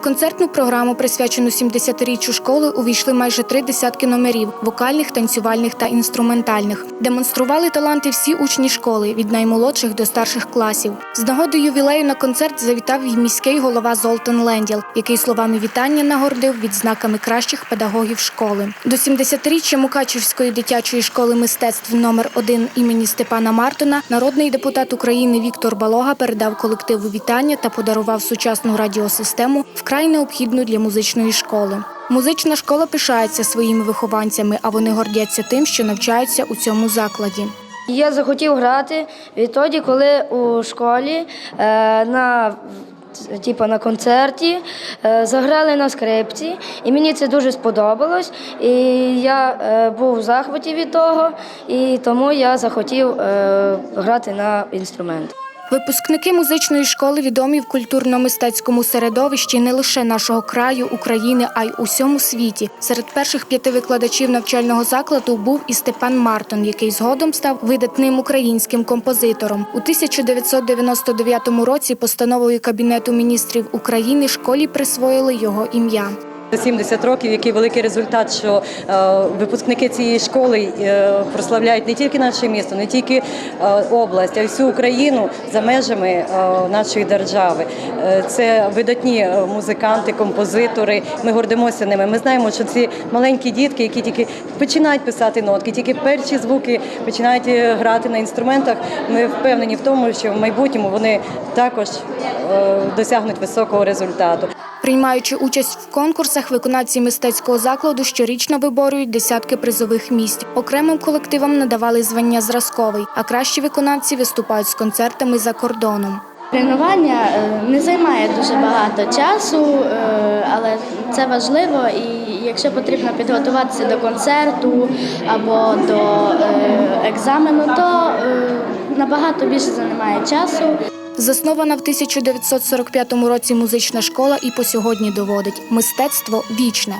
В концертну програму, присвячену 70-річчю школи, увійшли майже три десятки номерів вокальних, танцювальних та інструментальних. Демонстрували таланти всі учні школи від наймолодших до старших класів. З нагоди ювілею на концерт завітав і міський голова Золтан Ленділ, який словами вітання нагордив відзнаками кращих педагогів школи. До 70-річчя Мукачівської дитячої школи мистецтв номер 1 імені Степана Мартона народний депутат України Віктор Балога передав колективу вітання та подарував сучасну радіосистему вкрай необхідну для музичної школи. Музична школа пишається своїми вихованцями, а вони гордяться тим, що навчаються у цьому закладі. Я захотів грати відтоді, коли у школі е, на, типу, на концерті е, заграли на скрипці, і мені це дуже сподобалось. І я е, був в захваті від того, і тому я захотів грати на інструмент. Випускники музичної школи відомі в культурно-мистецькому середовищі не лише нашого краю, України, а й усьому світі. Серед перших п'яти викладачів навчального закладу був і Степан Мартон, який згодом став видатним українським композитором. У 1999 році постановою Кабінету міністрів України школі присвоїли його ім'я. 70 років, який великий результат, що е, випускники цієї школи е, прославляють не тільки наше місто, не тільки е, область, а й всю Україну за межами нашої держави. Це видатні музиканти, композитори. Ми гордимося ними. Ми знаємо, що ці маленькі дітки, які тільки починають писати нотки, тільки перші звуки починають грати на інструментах. Ми впевнені в тому, що в майбутньому вони також досягнуть високого результату. Приймаючи участь в конкурсах, виконавці мистецького закладу щорічно виборюють десятки призових місць. Окремим колективам надавали звання зразковий, а кращі виконавці виступають з концертами за кордоном. Тренування е, не займає дуже багато часу, е, але це важливо. І якщо потрібно підготуватися до концерту або до е, екзамену, то набагато більше займає часу. Заснована в 1945 році музична школа і по сьогодні доводить мистецтво вічне.